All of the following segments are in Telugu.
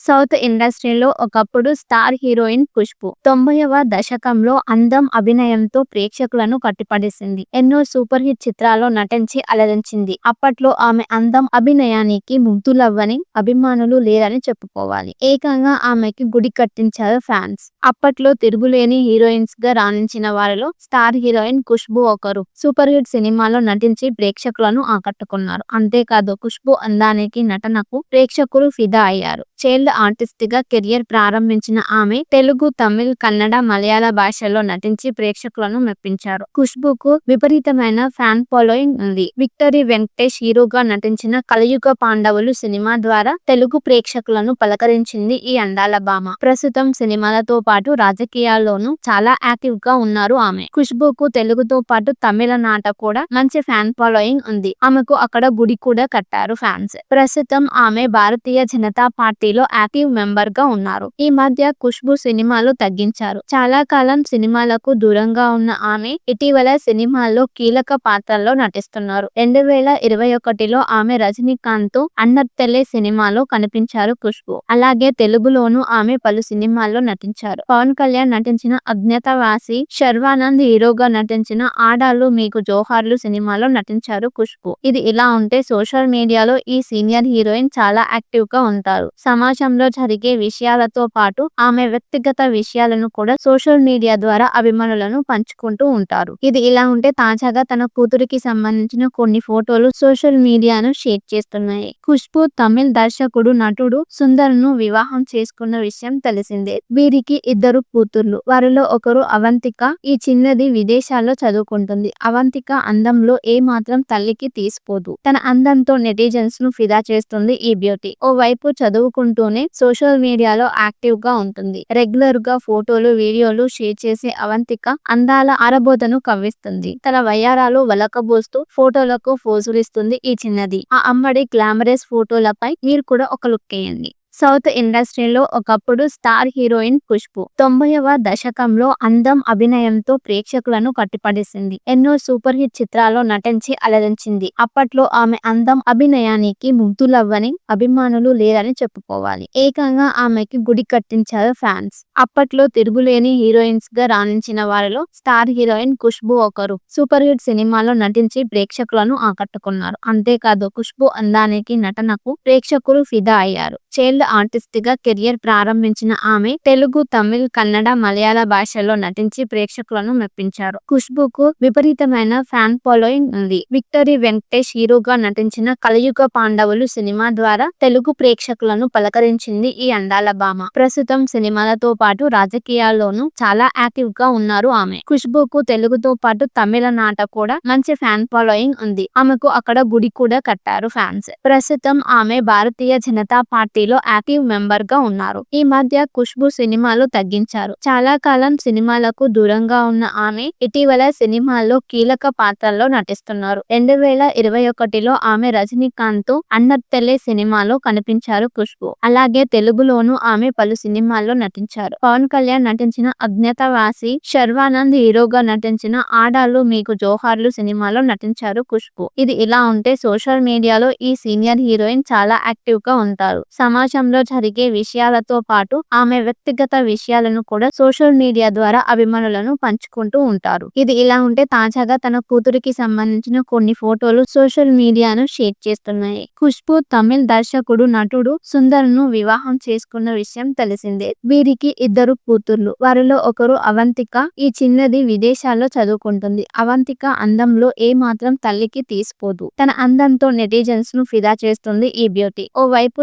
సౌత్ ఇండస్ట్రీలో ఒకప్పుడు స్టార్ హీరోయిన్ ఖుష్బు తొంభైవ దశకంలో అందం అభినయంతో ప్రేక్షకులను కట్టిపడేసింది. ఎన్నో సూపర్ హిట్ చిత్రాల్లో నటించి అలరించింది. అప్పట్లో ఆమె అందం అభినయానికి ముగ్ధులవ్వని అభిమానులు లేరని చెప్పుకోవాలి. ఏకంగా ఆమెకి గుడి కట్టించారు ఫ్యాన్స్. అప్పట్లో తిరుగులేని హీరోయిన్స్గా రాణించిన వారిలో స్టార్ హీరోయిన్ ఖుష్బు ఒకరు. సూపర్ హిట్ సినిమాలో నటించి ప్రేక్షకులను ఆకట్టుకున్నారు. అంతేకాదు ఖుష్బు అందానికి నటనకు ప్రేక్షకులు ఫిదా అయ్యారు. చైల్డ్ ఆర్టిస్ట్గా కెరియర్ ప్రారంభించిన ఆమె తెలుగు తమిళ్ కన్నడ మలయాళ భాషల్లో నటించి ప్రేక్షకులను మెప్పించారు. ఖుష్బుకు విపరీతమైన ఫ్యాన్ ఫాలోయింగ్ ఉంది. విక్టరీ వెంకటేష్ హీరోగా నటించిన కలియుగ పాండవులు సినిమా ద్వారా తెలుగు ప్రేక్షకులను పలకరించింది ఈ అందాల భామ. ప్రస్తుతం సినిమాలతో పాటు రాజకీయాల్లోనూ చాలా యాక్టివ్గా ఉన్నారు ఆమె. ఖుష్బుకు తెలుగుతో పాటు తమిళనాట కూడా మంచి ఫ్యాన్ ఫాలోయింగ్ ఉంది. ఆమెకు అక్కడ గుడి కూడా కట్టారు ఫ్యాన్స్. ప్రస్తుతం ఆమె భారతీయ జనతా పార్టీ ఇండస్ట్రీలో యాక్టివ్ మెంబర్గా ఉన్నారు. ఈ మధ్య ఖుష్బు సినిమాలు తగ్గించారు. చాలా కాలం సినిమాలకు దూరంగా ఉన్న ఆమె ఇటీవల సినిమాల్లో కీలక పాత్రల్లో నటిస్తున్నారు. రెండు వేల ఇరవై ఒకటిలో ఆమె రజనీకాంత్తో అన్నత్తెల్లే సినిమాలో కనిపించారు ఖుష్బు. అలాగే తెలుగులోనూ ఆమె పలు సినిమాల్లో నటించారు. పవన్ కళ్యాణ్ నటించిన అజ్ఞాతవాసి శర్వానంద్ హీరోగా నటించిన ఆడాలు మీకు జోహార్లు సినిమాలో నటించారు ఖుష్బు. ఇది ఇలా ఉంటే సోషల్ మీడియాలో ఈ సీనియర్ హీరోయిన్ చాలా యాక్టివ్గా ఉంటారు సమాజంలో జరిగే విషయాలతో పాటు ఆమె వ్యక్తిగత విషయాలను కూడా సోషల్ మీడియా ద్వారా అభిమానులను పంచుకుంటూ ఉంటారు. ఇది ఇలా ఉంటే తాజాగా తన కూతురికి సంబంధించిన కొన్ని ఫోటోలు సోషల్ మీడియాను షేర్ చేస్తున్నాయి. ఖుష్బు తమిళ్ దర్శకుడు నటుడు సుందర్ను వివాహం చేసుకున్న విషయం తెలిసిందే. వీరికి ఇద్దరు కూతుర్లు. వారిలో ఒకరు అవంతిక. ఈ చిన్నది విదేశాల్లో చదువుకుంటుంది. అవంతిక అందంలో ఏ మాత్రం తల్లికి తీసిపోదు. తన అందంతో నెటిజన్స్ను ఫిదా చేస్తుంది ఈ బ్యూటీ. ఓ వైపు చదువుకుంటూనే సోషల్ మీడియాలో యాక్టివ్గా ఉంటుంది. రెగ్యులర్గా ఫోటోలు వీడియోలు షేర్ చేసే అవంతిక అందాల ఆరబోధను కవ్విస్తుంది. తన వయ్యారాలు వలకబోస్తూ ఫోటోలకు ఫోజులిస్తుంది ఈ చిన్నది. ఆ అమ్మడి గ్లామరస్ ఫోటోలపై మీరు కూడా ఒక లుక్ వేయండి సౌత్ ఇండస్ట్రీలో ఒకప్పుడు స్టార్ హీరోయిన్ ఖుష్బు తొంభైవ దశకంలో అందం అభినయంతో ప్రేక్షకులను కట్టిపడేసింది. ఎన్నో సూపర్ హిట్ చిత్రాల్లో నటించి అలరించింది. అప్పట్లో ఆమె అందం అభినయానికి ముగ్ధులవ్వని అభిమానులు లేరని చెప్పుకోవాలి. ఏకంగా ఆమెకి గుడి కట్టించారు ఫ్యాన్స్. అప్పట్లో తిరుగులేని హీరోయిన్స్గా రాణించిన వారిలో స్టార్ హీరోయిన్ ఖుష్బు ఒకరు. సూపర్ హిట్ సినిమాలో నటించి ప్రేక్షకులను ఆకట్టుకున్నారు. అంతేకాదు ఖుష్బు అందానికి నటనకు ప్రేక్షకులు ఫిదా అయ్యారు. చైల్డ్ ఆర్టిస్ట్గా కెరియర్ ప్రారంభించిన ఆమె తెలుగు తమిళ్ కన్నడ మలయాళ భాషల్లో నటించి ప్రేక్షకులను మెప్పించారు. ఖుష్బుకు విపరీతమైన ఫ్యాన్ ఫాలోయింగ్ ఉంది. విక్టరీ వెంకటేష్ హీరోగా నటించిన కలియుగ పాండవులు సినిమా ద్వారా తెలుగు ప్రేక్షకులను పలకరించింది ఈ అందాల భామ. ప్రస్తుతం సినిమాలతో పాటు రాజకీయాల్లోనూ చాలా యాక్టివ్గా ఉన్నారు ఆమె. ఖుష్బుకు తెలుగుతో పాటు తమిళనాట కూడా మంచి ఫ్యాన్ ఫాలోయింగ్ ఉంది. ఆమెకు అక్కడ గుడి కూడా కట్టారు ఫ్యాన్స్. ప్రస్తుతం ఆమె భారతీయ జనతా పార్టీ పార్టీలో యాక్టివ్ మెంబర్గా ఉన్నారు. ఈ మధ్య ఖుష్బు సినిమాలు తగ్గించారు. చాలా కాలం సినిమాలకు దూరంగా ఉన్న ఆమె ఇటీవల సినిమాల్లో కీలక పాత్రల్లో నటిస్తున్నారు. రెండు వేల ఇరవై ఒకటిలో ఆమె రజనీకాంత్తో సినిమాలో కనిపించారు ఖుష్బు. అలాగే తెలుగులోనూ ఆమె పలు సినిమాల్లో నటించారు. పవన్ కళ్యాణ్ నటించిన అజ్ఞాతవాసి శర్వానంద్ హీరోగా నటించిన ఆడాలు మీకు జోహార్లు సినిమాలో నటించారు ఖుష్బు. ఇది ఇలా ఉంటే సోషల్ మీడియాలో ఈ సీనియర్ హీరోయిన్ చాలా యాక్టివ్గా ఉంటారు. సమాజంలో జరిగే విషయాలతో పాటు ఆమె వ్యక్తిగత విషయాలను కూడా సోషల్ మీడియా ద్వారా అభిమానులను పంచుకుంటూ ఉంటారు. ఇది ఇలా ఉంటే తాజాగా తన కూతురికి సంబంధించిన కొన్ని ఫోటోలు సోషల్ మీడియాను షేర్ చేస్తున్నాయి. ఖుష్బు తమిళ్ దర్శకుడు నటుడు సుందర్ను వివాహం చేసుకున్న విషయం తెలిసిందే. వీరికి ఇద్దరు కూతుర్లు. వారిలో ఒకరు అవంతిక. ఈ చిన్నది విదేశాల్లో చదువుకుంటుంది. అవంతిక అందంలో ఏ మాత్రం తల్లికి తీసిపోదు. తన అందంతో నెటిజన్స్ను ఫిదా చేస్తుంది ఈ బ్యూటీ. ఓ వైపు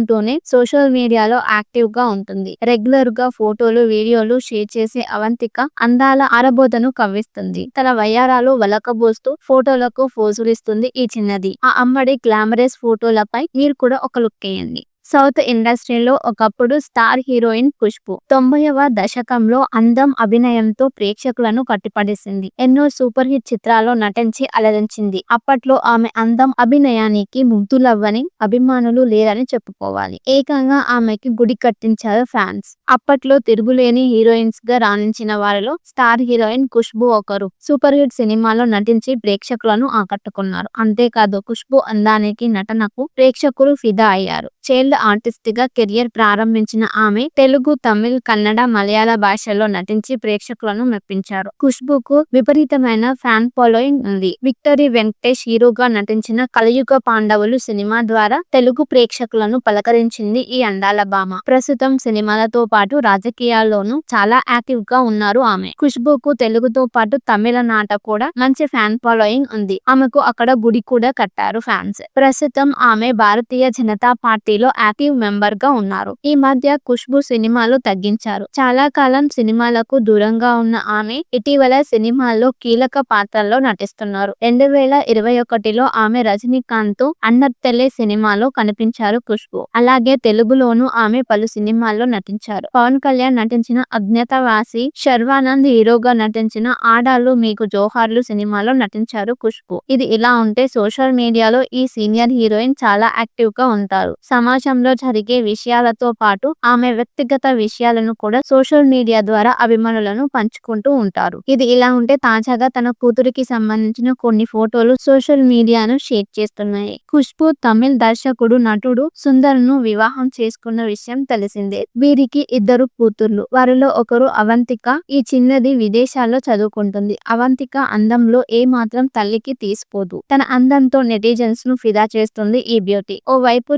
చదువుకుంటూనే సోషల్ మీడియాలో యాక్టివ్గా ఉంటుంది. రెగ్యులర్గా ఫోటోలు వీడియోలు షేర్ చేసే అవంతిక అందాల ఆరబోధను కవ్విస్తుంది. తన వయ్యారాలు వలకబోస్తూ ఫోటోలకు ఫోజులిస్తుంది ఈ చిన్నది. ఆ అమ్మడి గ్లామరస్ ఫోటోలపై మీరు కూడా ఒక లుక్ వేయండి. సౌత్ ఇండస్ట్రీలో ఒకప్పుడు స్టార్ హీరోయిన్ ఖుష్బు తొంభైవ దశకంలో అందం అభినయంతో ప్రేక్షకులను కట్టిపడేసింది. ఎన్నో సూపర్ హిట్ చిత్రాల్లో నటించి అలరించింది. అప్పట్లో ఆమె అందం అభినయానికి ముగ్ధులవ్వని అభిమానులు లేరని చెప్పుకోవాలి. ఏకంగా ఆమెకి గుడి కట్టించారు ఫ్యాన్స్. అప్పట్లో తిరుగులేని హీరోయిన్స్గా రాణించిన వారిలో స్టార్ హీరోయిన్ ఖుష్బు ఒకరు. సూపర్ హిట్ సినిమాలో నటించి ప్రేక్షకులను ఆకట్టుకున్నారు. అంతేకాదు ఖుష్బు అందానికి నటనకు ప్రేక్షకులు ఫిదా అయ్యారు. చైల్డ్ ఆర్టిస్ట్గా కెరియర్ ప్రారంభించిన ఆమె తెలుగు తమిళ్ కన్నడ మలయాళ భాషల్లో నటించి ప్రేక్షకులను మెప్పించారు. ఖుష్బుకు విపరీతమైన ఫ్యాన్ ఫాలోయింగ్ ఉంది. విక్టరీ వెంకటేష్ హీరోగా నటించిన కలయుగ పాండవులు సినిమా ద్వారా తెలుగు ప్రేక్షకులను పలకరించింది ఈ అందాల భామ. ప్రస్తుతం సినిమాలతో పాటు రాజకీయాల్లోనూ చాలా యాక్టివ్గా ఉన్నారు ఆమె. ఖుష్బుకు తెలుగుతో పాటు తమిళనాట కూడా మంచి ఫ్యాన్ ఫాలోయింగ్ ఉంది. ఆమెకు అక్కడ గుడి కూడా కట్టారు ఫ్యాన్స్. ప్రస్తుతం ఆమె భారతీయ జనతా పార్టీ పార్టీలో యాక్టివ్ మెంబర్గా ఉన్నారు. ఈ మధ్య ఖుష్బు సినిమాలు తగ్గించారు. చాలా కాలం సినిమాలకు దూరంగా ఉన్న ఆమె ఇటీవల సినిమాల్లో కీలక పాత్రల్లో నటిస్తున్నారు. రెండు వేల ఇరవై ఒకటిలో ఆమె రజనీకాంత్తో అన్నత్తెల్లే సినిమాలో కనిపించారు ఖుష్బు. అలాగే తెలుగులోనూ ఆమె పలు సినిమాల్లో నటించారు. పవన్ కళ్యాణ్ నటించిన అజ్ఞాతవాసి శర్వానంద్ హీరోగా నటించిన ఆడాలు మీకు జోహార్లు సినిమాలో నటించారు ఖుష్బు. ఇది ఇలా ఉంటే సోషల్ మీడియాలో ఈ సీనియర్ హీరోయిన్ చాలా యాక్టివ్గా ఉంటారు సమాజంలో జరిగే విషయాలతో పాటు ఆమె వ్యక్తిగత విషయాలను కూడా సోషల్ మీడియా ద్వారా అభిమానులను పంచుకుంటూ ఉంటారు. ఇది ఇలా ఉంటే తాజాగా తన కూతురికి సంబంధించిన కొన్ని ఫోటోలు సోషల్ మీడియాను షేర్ చేస్తున్నాయి. ఖుష్బు తమిళ్ దర్శకుడు నటుడు సుందర్ను వివాహం చేసుకున్న విషయం తెలిసిందే. వీరికి ఇద్దరు కూతుర్లు. వారిలో ఒకరు అవంతిక. ఈ చిన్నది విదేశాల్లో చదువుకుంటుంది. అవంతిక అందంలో ఏ మాత్రం తల్లికి తీసిపోదు. తన అందంతో నెటిజన్స్ను ఫిదా చేస్తుంది ఈ బ్యూటీ. ఓ వైపు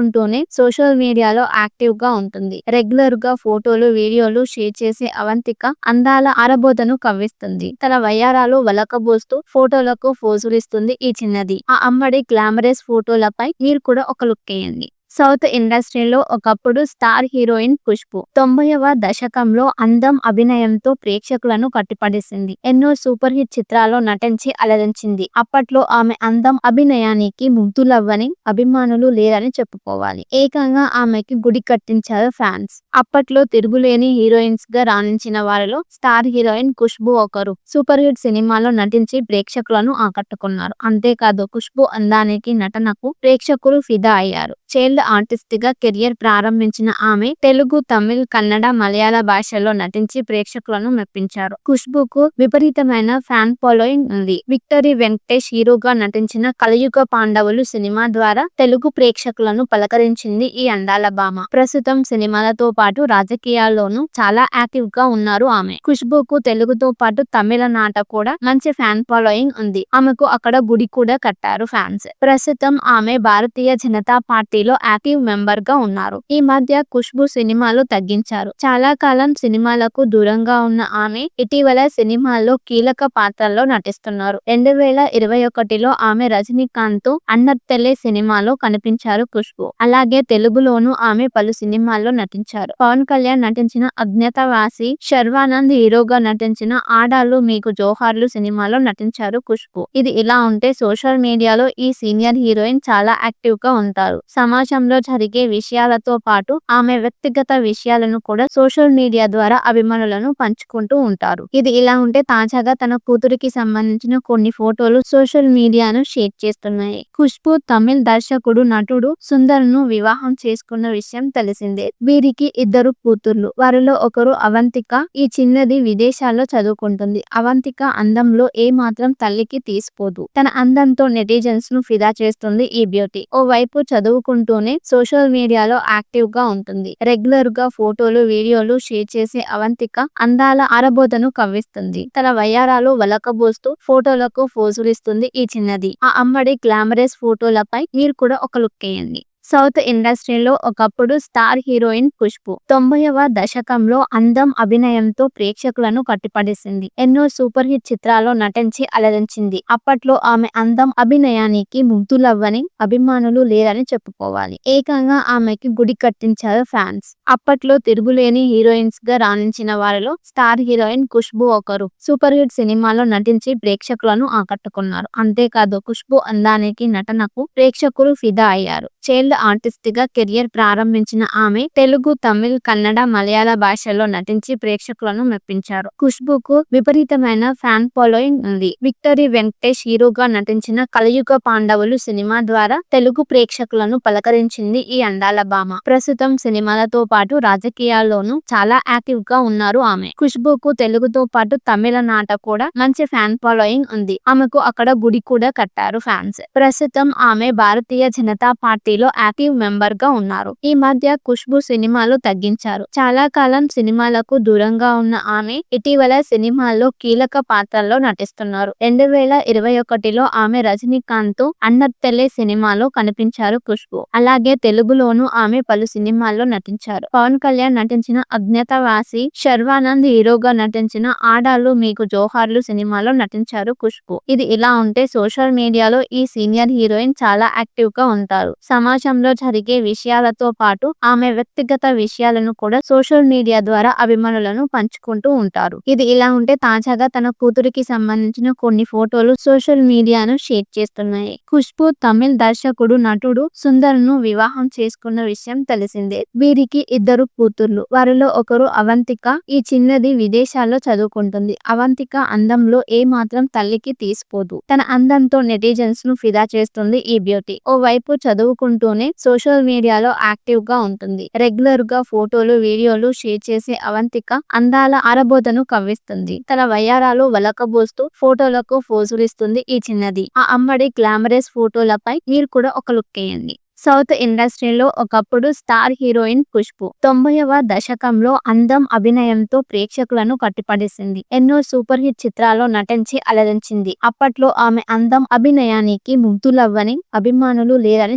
చేసుకుంటూనే సోషల్ మీడియాలో యాక్టివ్గా ఉంటుంది. రెగ్యులర్గా ఫోటోలు వీడియోలు షేర్ చేసే అవంతిక అందాల ఆరబోతను కవ్విస్తుంది. తన వయ్యారాలు వలకబోస్తూ ఫోటోలకు ఫోజులిస్తుంది ఈ చిన్నది. ఆ అమ్మడి గ్లామరస్ ఫోటోలపై మీరు కూడా ఒక లుక్ వేయండి సౌత్ ఇండస్ట్రీలో ఒకప్పుడు స్టార్ హీరోయిన్ ఖుష్బు తొంభైవ దశకంలో అందం అభినయంతో ప్రేక్షకులను కట్టిపడేసింది. ఎన్నో సూపర్ హిట్ చిత్రాల్లో నటించి అలరించింది. అప్పట్లో ఆమె అందం అభినయానికి ముగ్ధులవ్వని అభిమానులు లేరని చెప్పుకోవాలి. ఏకంగా ఆమెకి గుడి కట్టించారు ఫ్యాన్స్. అప్పట్లో తిరుగులేని హీరోయిన్స్గా రాణించిన వారిలో స్టార్ హీరోయిన్ ఖుష్బు ఒకరు. సూపర్ హిట్ సినిమాలో నటించి ప్రేక్షకులను ఆకట్టుకున్నారు. అంతేకాదు ఖుష్బు అందానికి నటనకు ప్రేక్షకులు ఫిదా అయ్యారు. చైల్డ్ ఆర్టిస్ట్గా కెరియర్ ప్రారంభించిన ఆమె తెలుగు తమిళ్ కన్నడ మలయాళ భాషల్లో నటించి ప్రేక్షకులను మెప్పించారు. ఖుష్బుకు విపరీతమైన ఫ్యాన్ ఫాలోయింగ్ ఉంది. విక్టరీ వెంకటేష్ హీరోగా నటించిన కలయుగ పాండవులు సినిమా ద్వారా తెలుగు ప్రేక్షకులను పలకరించింది ఈ అందాల భామ. ప్రస్తుతం సినిమాలతో పాటు రాజకీయాల్లోనూ చాలా యాక్టివ్గా ఉన్నారు ఆమె. ఖుష్బుకు తెలుగుతో పాటు తమిళనాట కూడా మంచి ఫ్యాన్ ఫాలోయింగ్ ఉంది. ఆమెకు అక్కడ గుడి కూడా కట్టారు ఫ్యాన్స్. ప్రస్తుతం ఆమె భారతీయ జనతా పార్టీ పార్టీలో యాక్టివ్ మెంబర్గా ఉన్నారు. ఈ మధ్య ఖుష్బు సినిమాలు తగ్గించారు. చాలా కాలం సినిమాలకు దూరంగా ఉన్న ఆమె ఇటీవల సినిమాల్లో కీలక పాత్రల్లో నటిస్తున్నారు. రెండు వేల ఇరవై ఒకటిలో ఆమె రజనీకాంత్తో అన్నత్తెల్లే సినిమాలో కనిపించారు ఖుష్బు. అలాగే తెలుగులోనూ ఆమె పలు సినిమాల్లో నటించారు. పవన్ కళ్యాణ్ నటించిన అజ్ఞాతవాసి శర్వానంద్ హీరోగా నటించిన ఆడాలు మీకు జోహార్లు సినిమాలో నటించారు ఖుష్బు. ఇది ఇలా ఉంటే సోషల్ మీడియాలో ఈ సీనియర్ హీరోయిన్ చాలా యాక్టివ్గా ఉంటారు. సమాజంలో జరిగే విషయాలతో పాటు ఆమె వ్యక్తిగత విషయాలను కూడా సోషల్ మీడియా ద్వారా అభిమానులను పంచుకుంటూ ఉంటారు. ఇది ఇలా ఉంటే తాజాగా తన కూతురికి సంబంధించిన కొన్ని ఫోటోలు సోషల్ మీడియాను షేర్ చేస్తున్నాయి. ఖుష్బు తమిళ్ దర్శకుడు నటుడు సుందర్ను వివాహం చేసుకున్న విషయం తెలిసిందే. వీరికి ఇద్దరు కూతుర్లు. వారిలో ఒకరు అవంతిక. ఈ చిన్నది విదేశాల్లో చదువుకుంటుంది. అవంతిక అందంలో ఏ మాత్రం తల్లికి తీసిపోదు. తన అందంతో నెటిజన్స్ను ఫిదా చేస్తుంది ఈ బ్యూటీ. ఓ వైపు చేసుకుంటూనే సోషల్ మీడియాలో యాక్టివ్గా ఉంటుంది. రెగ్యులర్గా ఫోటోలు వీడియోలు షేర్ చేసే అవంతిక అందాల ఆరబోతను కవ్విస్తుంది. తన వయ్యారాలు వలకబోస్తూ ఫోటోలకు ఫోజులిస్తుంది ఈ చిన్నది. ఆ అమ్మడి గ్లామరస్ ఫోటోలపై మీరు కూడా ఒక లుక్ వేయండి. సౌత్ ఇండస్ట్రీలో ఒకప్పుడు స్టార్ హీరోయిన్ ఖుష్బు తొంభైవ దశకంలో అందం అభినయంతో ప్రేక్షకులను కట్టిపడేసింది. ఎన్నో సూపర్ హిట్ చిత్రాల్లో నటించి అలరించింది. అప్పట్లో ఆమె అందం అభినయానికి ముగ్ధులవ్వని అభిమానులు లేరని చెప్పుకోవాలి. ఏకంగా ఆమెకి గుడి కట్టించారు ఫ్యాన్స్. అప్పట్లో తిరుగులేని హీరోయిన్స్గా రాణించిన వారిలో స్టార్ హీరోయిన్ ఖుష్బు ఒకరు. సూపర్ హిట్ సినిమాలో నటించి ప్రేక్షకులను ఆకట్టుకున్నారు. అంతేకాదు ఖుష్బు అందానికి నటనకు ప్రేక్షకులు ఫిదా అయ్యారు. చైల్డ్ ఆర్టిస్ట్గా కెరియర్ ప్రారంభించిన ఆమె తెలుగు తమిళ్ కన్నడ మలయాళ భాషల్లో నటించి ప్రేక్షకులను మెప్పించారు. ఖుష్బుకు విపరీతమైన ఫ్యాన్ ఫాలోయింగ్ ఉంది. విక్టరీ వెంకటేష్ హీరోగా నటించిన కలయుగ పాండవులు సినిమా ద్వారా తెలుగు ప్రేక్షకులను పలకరించింది ఈ అందాల భామ. ప్రస్తుతం సినిమాలతో పాటు రాజకీయాల్లోనూ చాలా యాక్టివ్గా ఉన్నారు ఆమె. ఖుష్బుకు తెలుగుతో పాటు తమిళనాట కూడా మంచి ఫ్యాన్ ఫాలోయింగ్ ఉంది. ఆమెకు అక్కడ గుడి కూడా కట్టారు ఫ్యాన్స్. ప్రస్తుతం ఆమె భారతీయ జనతా పార్టీ పార్టీలో యాక్టివ్ మెంబర్గా ఉన్నారు. ఈ మధ్య ఖుష్బు సినిమాలు తగ్గించారు. చాలా కాలం సినిమాలకు దూరంగా ఉన్న ఆమె ఇటీవల సినిమాల్లో కీలక పాత్రల్లో నటిస్తున్నారు. రెండు వేల ఇరవై ఒకటిలో ఆమె రజనీకాంత్తో సినిమాలో కనిపించారు ఖుష్బు. అలాగే తెలుగులోనూ ఆమె పలు సినిమాల్లో నటించారు. పవన్ కళ్యాణ్ నటించిన అజ్ఞాతవాసి శర్వానంద్ హీరోగా నటించిన ఆడాలు మీకు జోహార్లు సినిమాలో నటించారు ఖుష్బు. ఇది ఇలా ఉంటే సోషల్ మీడియాలో ఈ సీనియర్ హీరోయిన్ చాలా యాక్టివ్గా ఉంటారు. సమాజంలో జరిగే విషయాలతో పాటు ఆమె వ్యక్తిగత విషయాలను కూడా సోషల్ మీడియా ద్వారా అభిమానులను పంచుకుంటూ ఉంటారు. ఇది ఇలా ఉంటే తాజాగా తన కూతురికి సంబంధించిన కొన్ని ఫోటోలు సోషల్ మీడియాను షేర్ చేస్తున్నాయి. ఖుష్బు తమిళ్ దర్శకుడు నటుడు సుందర్ను వివాహం చేసుకున్న విషయం తెలిసిందే. వీరికి ఇద్దరు కూతుర్లు. వారిలో ఒకరు అవంతిక. ఈ చిన్నది విదేశాల్లో చదువుకుంటుంది. అవంతిక అందంలో ఏ మాత్రం తల్లికి తీసిపోదు. తన అందంతో నెటిజన్స్ను ఫిదా చేస్తుంది ఈ బ్యూటీ. ఓ వైపు చదువుకుంటూనే సోషల్ మీడియాలో యాక్టివ్గా ఉంటుంది. రెగ్యులర్గా ఫోటోలు వీడియోలు షేర్ చేసే అవంతిక అందాల ఆరబోతను కవ్విస్తుంది. తన వయ్యారాలు వలకబోస్తూ ఫోటోలకు ఫోజులిస్తుంది ఈ చిన్నది. ఆ అమ్మడి గ్లామరస్ ఫోటోలపై మీరు కూడా ఒక లుక్ వేయండి. సౌత్ ఇండస్ట్రీలో ఒకప్పుడు స్టార్ హీరోయిన్ ఖుష్బు తొంభైవ దశకంలో అందం అభినయంతో ప్రేక్షకులను కట్టిపడేసింది. ఎన్నో సూపర్ హిట్ చిత్రాల్లో నటించి అలరించింది. అప్పట్లో ఆమె అందం అభినయానికి ముగ్ధులవ్వని అభిమానులు లేరని